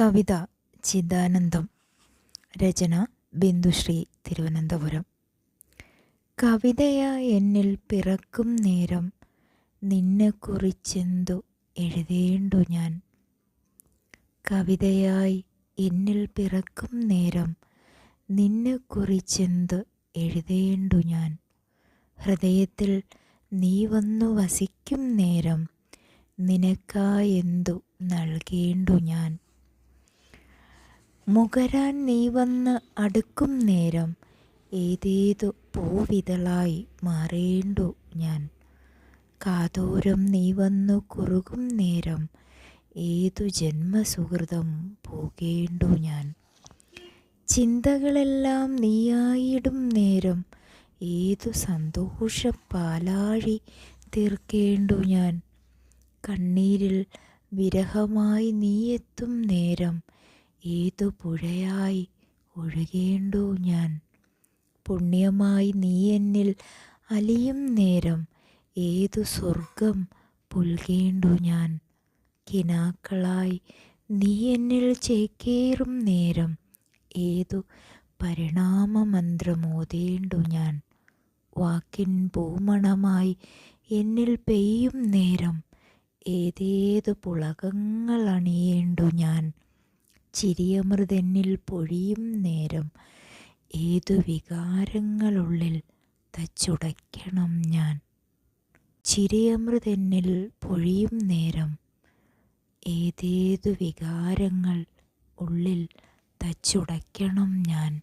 കവിത ചിദാനന്ദം. രചന ബിന്ദുശ്രീ തിരുവനന്തപുരം. കവിതയായി എന്നിൽ പിറക്കും നേരം നിന്നെ കുറിച്ചെന്തു എഴുതേണ്ടു ഞാൻ? കവിതയായി എന്നിൽ പിറക്കും നേരം നിന്നെ കുറിച്ചെന്ത് എഴുതേണ്ടു ഞാൻ? ഹൃദയത്തിൽ നീ വന്നു വസിക്കും നേരം നിനക്കായെന്തു നൽകേണ്ടു ഞാൻ? മുകരാൻ നീ വന്ന് അടുക്കും നേരം ഏതേതു പൂവിതളായി മാറേണ്ടു ഞാൻ. കാതോരം നീ വന്നു കുറുകും നേരം ഏതു ജന്മസുഹൃതം പോകേണ്ടു ഞാൻ. ചിന്തകളെല്ലാം നീയായിടും നേരം ഏതു സന്തോഷം പാലാഴി തീർക്കേണ്ടു ഞാൻ. കണ്ണീരിൽ വിരഹമായി നീയെത്തും നേരം ഏതു പുഴയായി ഒഴുകേണ്ടു ഞാൻ? പുണ്യമായി നീ എന്നിൽ അലിയും നേരം ഏതു സ്വർഗം പുൽകേണ്ടു ഞാൻ? കിനാക്കളായി നീ എന്നിൽ ചേക്കേറും നേരം ഏതു പരിണാമമന്ത്രമോതേണ്ടു ഞാൻ? വാക്കിൻ ഭൂമണമായി എന്നിൽ പെയ്യും നേരം ഏതേതു ഞാൻ ചിരിയമൃതെന്നിൽ പൊഴിയും നേരം. ഏതു വികാരങ്ങളുള്ളിൽ തച്ചുടയ്ക്കണം ഞാൻ? ചിരിയമൃതെന്നിൽ പൊഴിയും നേരം. ഏതേതു വികാരങ്ങൾ ഉള്ളിൽ തച്ചുടയ്ക്കണം ഞാൻ?